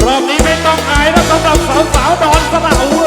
รอบนี้ไม่ต้องอายนะสำหรับสาวสาวดอนสลาอู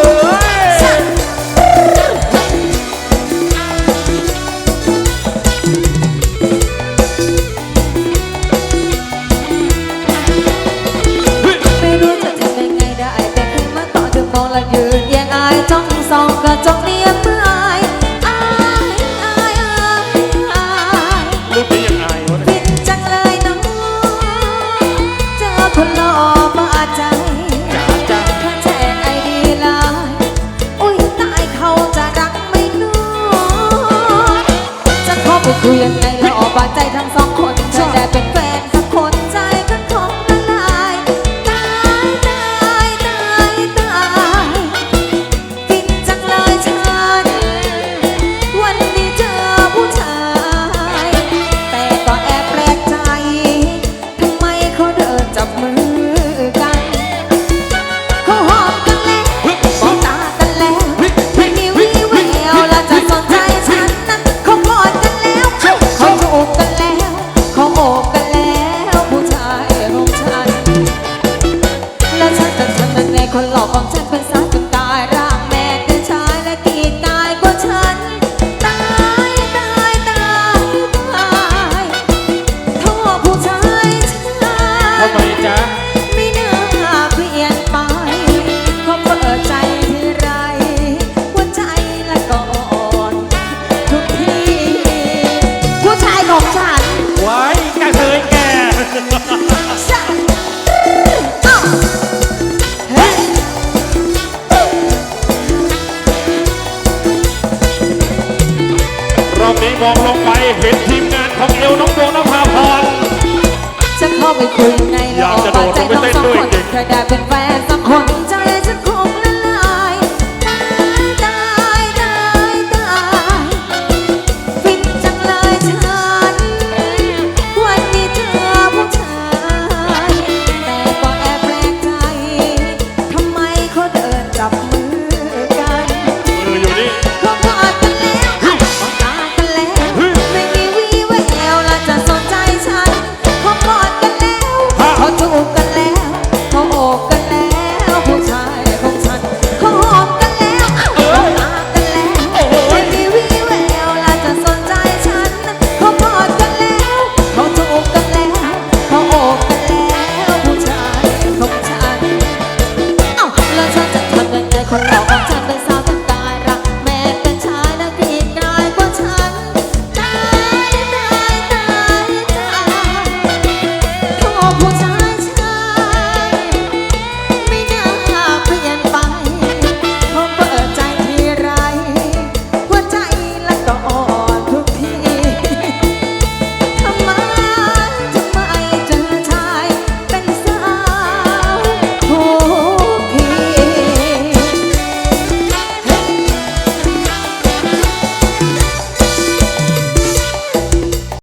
คนหลอกของฉันเป็นสาจุดตายร่างแม่เป็นชายและกีดตายกว่าฉัน ตายตายตายตายท่อผู้ชายชายทำไมจ๊ะ ไม่น่าเปลี่ยนไปขอเปิดใจที่ไรหัวใจละก่อนทุกทีผู้ชายของฉัน ไว้กระเทยแก่ รอบนี้มองลงไปเห็นทีมงานของเอล